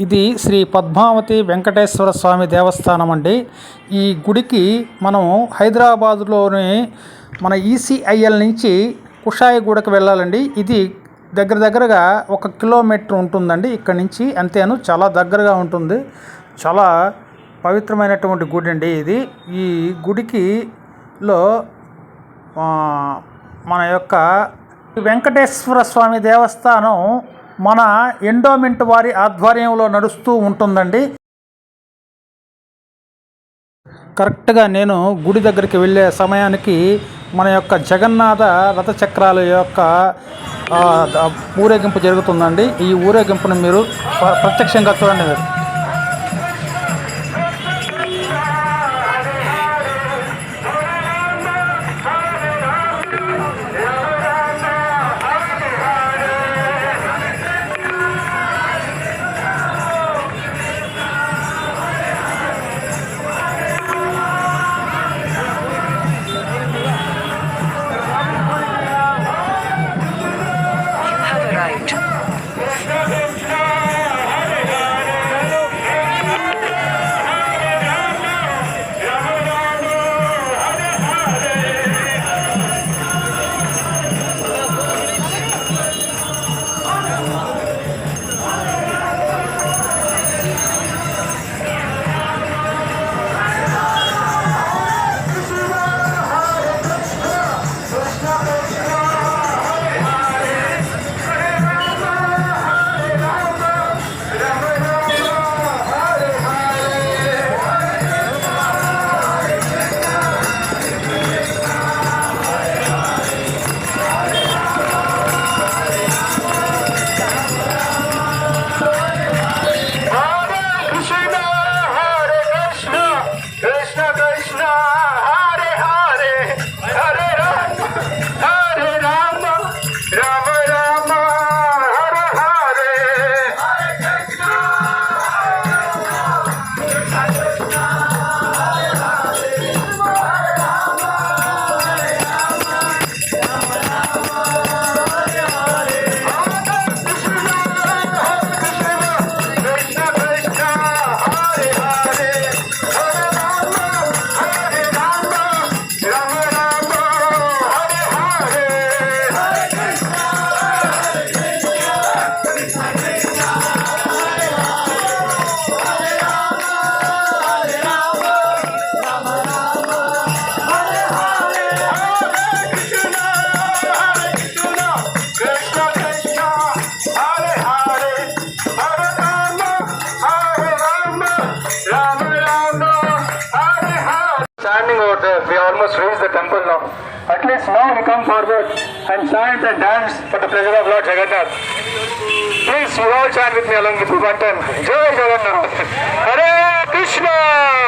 ఇది శ్రీ పద్మావతి వెంకటేశ్వర స్వామి దేవస్థానం అండి. ఈ గుడికి మనం హైదరాబాదులోని మన ఈసీఐఎల్ నుంచి కుషాయిగూడకు వెళ్ళాలండి. ఇది దగ్గర దగ్గరగా ఒక కిలోమీటర్ ఉంటుందండి ఇక్కడ నుంచి. అంతేను చాలా దగ్గరగా ఉంటుంది. చాలా పవిత్రమైనటువంటి గుడి అండి ఇది. ఈ గుడికి లో మన యొక్క వెంకటేశ్వర స్వామి దేవస్థానం మన ఎండోమెంట్ వారి ఆధ్వర్యంలో నడుస్తూ ఉంటుందండి. కరెక్ట్గా నేను గుడి దగ్గరికి వెళ్ళే సమయానికి మన యొక్క జగన్నాథ రథచక్రాల యొక్క ఊరేగింపు జరుగుతుందండి. ఈ ఊరేగింపును మీరు ప్రత్యక్షంగా చూడండి మీరు. Must raise the temple now. At least now we come forward and chant and dance for the pleasure of Lord Jagannath. Please, you all chant with me along with me one time. Jai Jagannath. Hare Krishna.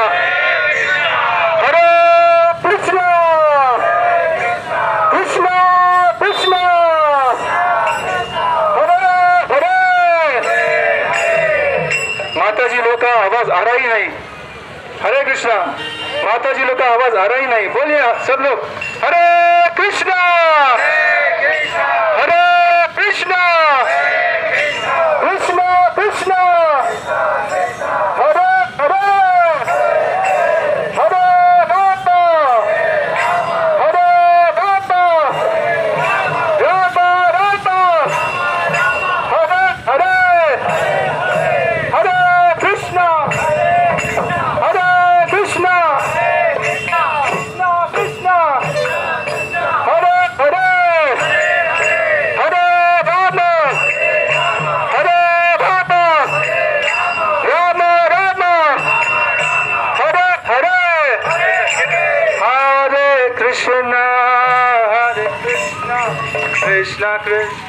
माता जी लोग का आवाज़ आ रहा ही नहीं। बोलिए सब लोग हरे कृष्णा! हरे Krishna! Congress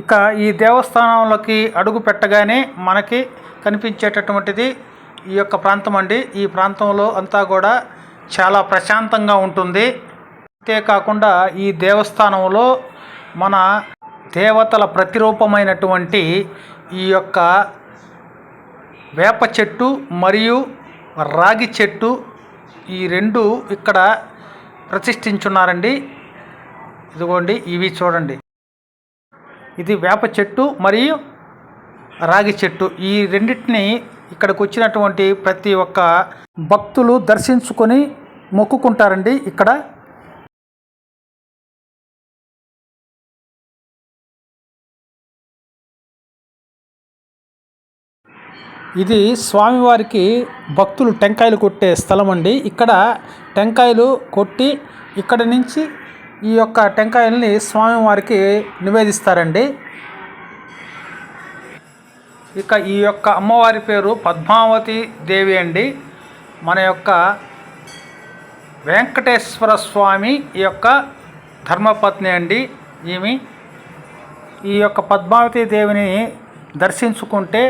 ఇక ఈ దేవస్థానంలోకి అడుగు పెట్టగానే మనకి కనిపించేటటువంటిది ఈ యొక్క ప్రాంతం అండి. ఈ ప్రాంతంలో అంతా కూడా చాలా ప్రశాంతంగా ఉంటుంది. అంతేకాకుండా ఈ దేవస్థానంలో మన దేవతల ప్రతిరూపమైనటువంటి ఈ యొక్క వేప చెట్టు మరియు రాగి చెట్టు ఈ రెండు ఇక్కడ ప్రతిష్ఠించున్నారండి. ఇదిగోండి ఇవి చూడండి. ఇది వేప చెట్టు మరియు రాగి చెట్టు. ఈ రెండింటిని ఇక్కడికి వచ్చినటువంటి ప్రతి ఒక్క భక్తులు దర్శించుకొని మొక్కుకుంటారండి ఇక్కడ. ఇది స్వామివారికి భక్తులు టెంకాయలు కొట్టే స్థలం అండి. ఇక్కడ టెంకాయలు కొట్టి ఇక్కడ నుంచి ఈ యొక్క టెంకాయల్ని స్వామివారికి నివేదిస్తారండి. ఇక ఈ యొక్క అమ్మవారి పేరు పద్మావతి దేవి అండి. మన యొక్క వెంకటేశ్వర స్వామి ఈ యొక్క ధర్మపత్ని అండి. ఈమె ఈ యొక్క పద్మావతి దేవిని దర్శించుకుంటే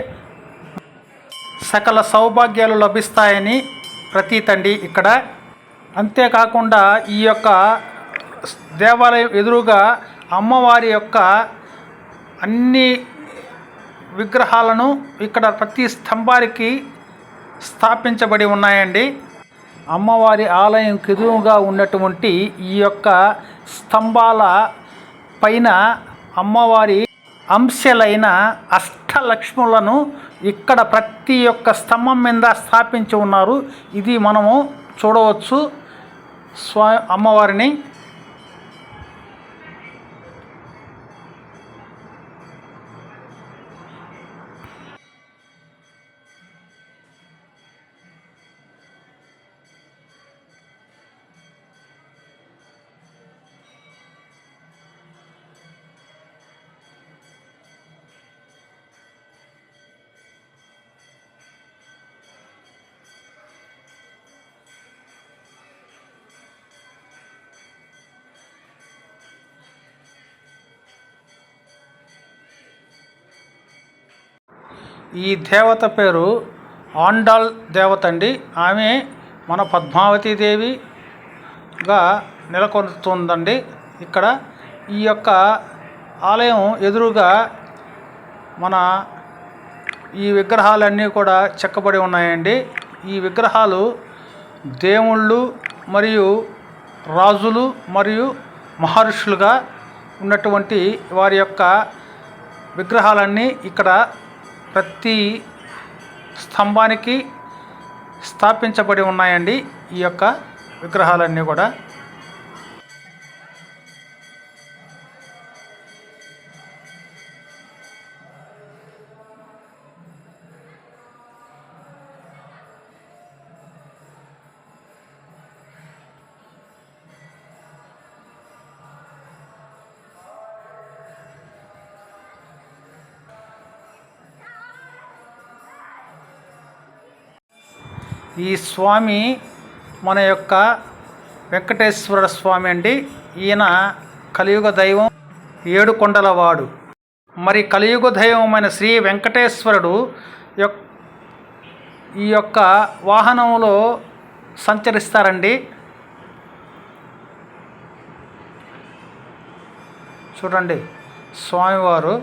సకల సౌభాగ్యాలు లభిస్తాయని ప్రతీతండి ఇక్కడ. అంతేకాకుండా ఈ యొక్క దేవాలయం ఎదురుగా అమ్మవారి యొక్క అన్ని విగ్రహాలను ఇక్కడ ప్రతి స్తంభానికి స్థాపించబడి ఉన్నాయండి. అమ్మవారి ఆలయం ఎదురుగా ఉన్నటువంటి ఈ యొక్క స్తంభాల పైన అమ్మవారి అంశలైన అష్టలక్ష్ములను ఇక్కడ ప్రతి ఒక్క స్తంభం మీద స్థాపించి ఉన్నారు. ఇది మనము చూడవచ్చు. స్వా అమ్మవారిని ఈ దేవత పేరు ఆండాల్ దేవత అండి. ఆమె మన పద్మావతి దేవిగా నెలకొల్తుందండి ఇక్కడ ఈ యొక్క ఆలయం ఎదురుగా మన ఈ విగ్రహాలన్నీ కూడా చెక్కబడి ఉన్నాయండి. ఈ విగ్రహాలు దేవుళ్ళు మరియు రాజులు మరియు మహర్షులుగా ఉన్నటువంటి వారి యొక్క విగ్రహాలన్నీ ఇక్కడ ప్రతి స్తంభానికి స్థాపించబడి ఉన్నాయండి ఈ యొక్క విగ్రహాలన్నీ కూడా. ఈ స్వామి మన యొక్క వెంకటేశ్వర స్వామి అండి. ఈయన కలియుగ దైవం ఏడు కొండలవాడు మరి కలియుగ దైవమైన శ్రీ వెంకటేశ్వరుడు ఈ యొక్క వాహనంలో సంచరిస్తారండి. చూడండి స్వామివారు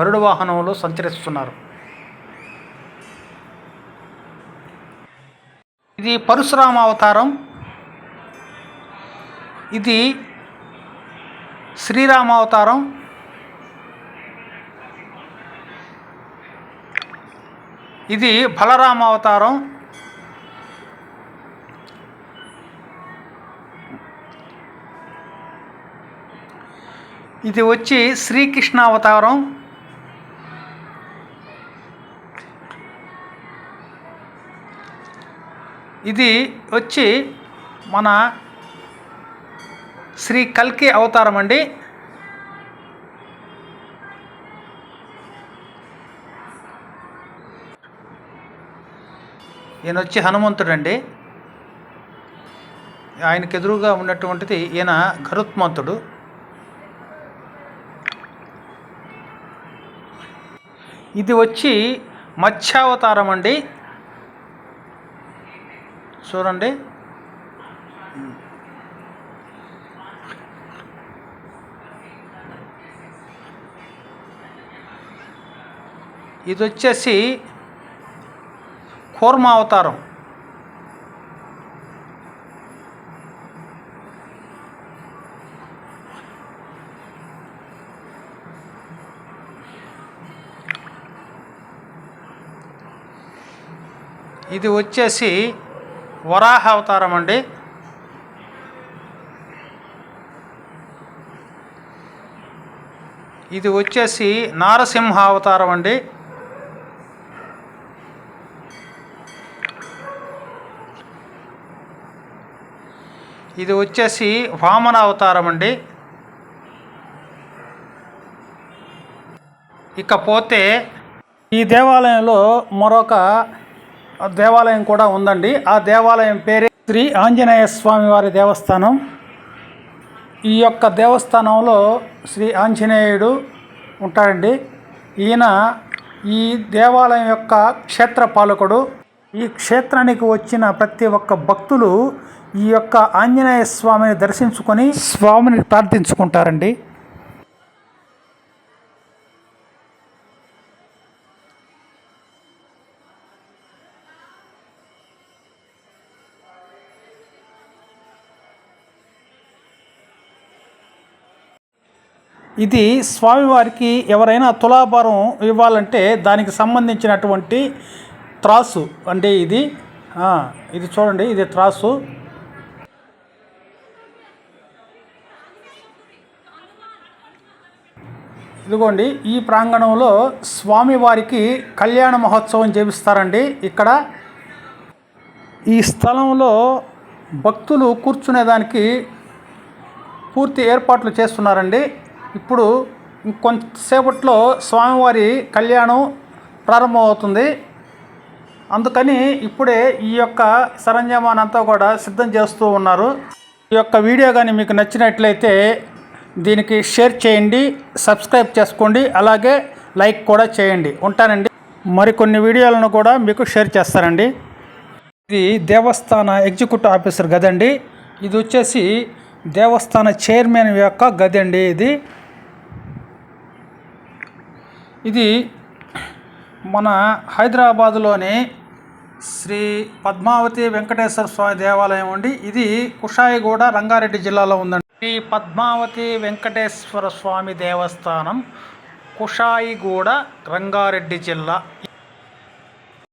గరుడ వాహనంలో సంచరిస్తున్నారు. ఇది పరశురామ అవతారం. ఇది శ్రీరామ అవతారం. ఇది బలరామ అవతారం. ఇది వచ్చి శ్రీకృష్ణ అవతారం. ఇది వచ్చి మన శ్రీ కల్కి అవతారం అండి. ఈయన వచ్చి హనుమంతుడు అండి ఆయనకు ఎదురుగా ఉన్నటువంటిది ఈయన గరుత్మంతుడు. ఇది వచ్చి మత్స్యావతారం అండి. చూడండి. ఇది వచ్చేసి కూర్మ అవతారం. ఇది వచ్చేసి వరాహ అవతారం అండి ఇది వచ్చేసి నారసింహ అవతారం అండి ఇది వచ్చేసి వామన అవతారం అండి ఇకపోతే ఈ దేవాలయంలో మరొక దేవాలయం కూడా ఉందండి. ఆ దేవాలయం పేరే శ్రీ ఆంజనేయ స్వామి వారి దేవస్థానం. ఈ యొక్క దేవస్థానంలో శ్రీ ఆంజనేయుడు ఉంటాడండి. ఈయన ఈ దేవాలయం యొక్క క్షేత్ర పాలకుడు ఈ క్షేత్రానికి వచ్చిన ప్రతి ఒక్క భక్తులు ఈ యొక్క ఆంజనేయ స్వామిని దర్శించుకొని స్వామిని ప్రార్థించుకుంటారండి. ఇది స్వామివారికి ఎవరైనా తులాభారం ఇవ్వాలంటే దానికి సంబంధించినటువంటి త్రాసు అంటే ఇది ఇది చూడండి ఇది త్రాసు. ఇదిగోండి ఈ ప్రాంగణంలో స్వామివారికి కళ్యాణ మహోత్సవం చేపిస్తారండి ఇక్కడ. ఈ స్థలంలో భక్తులు కూర్చునేదానికి పూర్తి ఏర్పాట్లు చేస్తున్నారండి. ఇప్పుడు ఇంకొంతసేపట్లో స్వామివారి కళ్యాణం ప్రారంభమవుతుంది. అందుకని ఇప్పుడే ఈ యొక్క సరంజామానంతా కూడా సిద్ధం చేస్తూ ఉన్నారు. ఈ యొక్క వీడియో కానీ మీకు నచ్చినట్లయితే దీనికి షేర్ చేయండి సబ్స్క్రైబ్ చేసుకోండి అలాగే లైక్ కూడా చేయండి. ఉంటానండి. మరికొన్ని వీడియోలను కూడా మీకు షేర్ చేస్తానండి. ఇది దేవస్థాన ఎగ్జిక్యూటివ్ ఆఫీసర్ గదండి. ఇది వచ్చేసి దేవస్థాన చైర్మన్ యొక్క గది అండి ఇది. ఇది మన హైదరాబాదులోని శ్రీ పద్మావతి వెంకటేశ్వర స్వామి దేవాలయం అండి. ఇది కుషాయిగూడ రంగారెడ్డి జిల్లాలో ఉందండి. శ్రీ పద్మావతి వెంకటేశ్వర స్వామి దేవస్థానం కుషాయిగూడ రంగారెడ్డి జిల్లా.